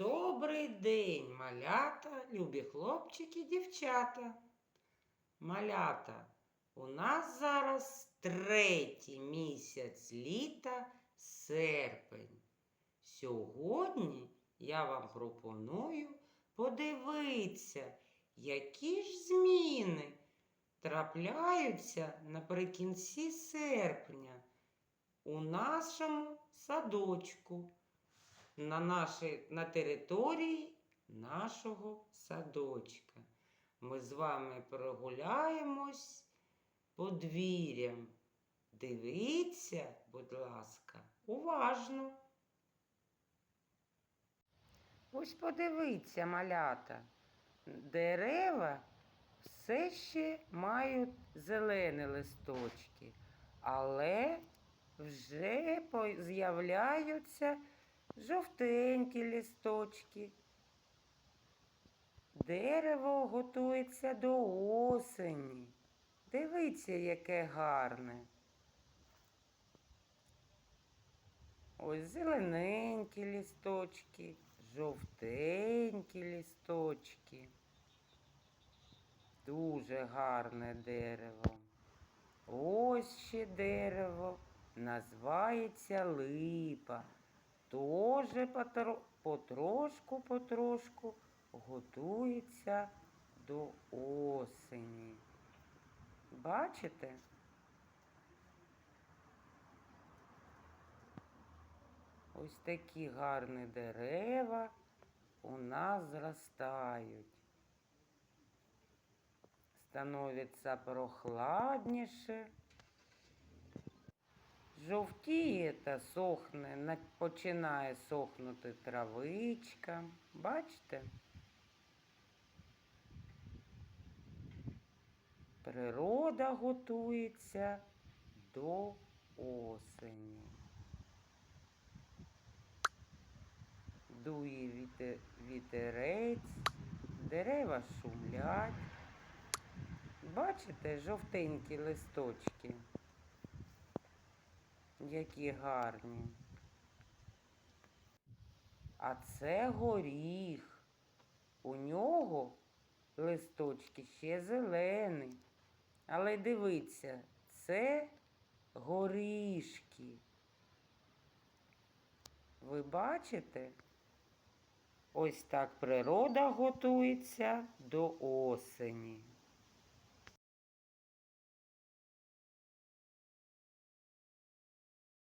Добрий день, малята, любі хлопчики, дівчата. Малята, у нас зараз третій місяць літа серпень. Сьогодні я вам пропоную подивитися, які ж зміни трапляються наприкінці серпня у нашому садочку на, нашій, на території нашого садочка. Ми з вами прогуляємось подвір'ям. Дивіться, будь ласка, уважно. Ось подивіться, малята. Дерева все ще мають зелені листочки, але вже з'являються жовтенькі листочки. Дерево готується до осені. Дивіться, яке гарне. Ось зелененькі лісточки, жовтенькі лісточки. Дуже гарне дерево. Ось ще дерево називається липа. Тоже потрошку, потрошку готується до осені. Бачите? Ось такі гарні дерева у нас зростають. Становиться прохладніше. Жовтіє та сохне, починає сохнути травичка. Бачите? Природа готується до осені. Дує вітерець, дерева шумлять. Бачите жовтенькі листочки? Які гарні. А це горіх. У нього листочки ще зелені. Але дивіться, це горішки. Ви бачите? Ось так природа готується до осені.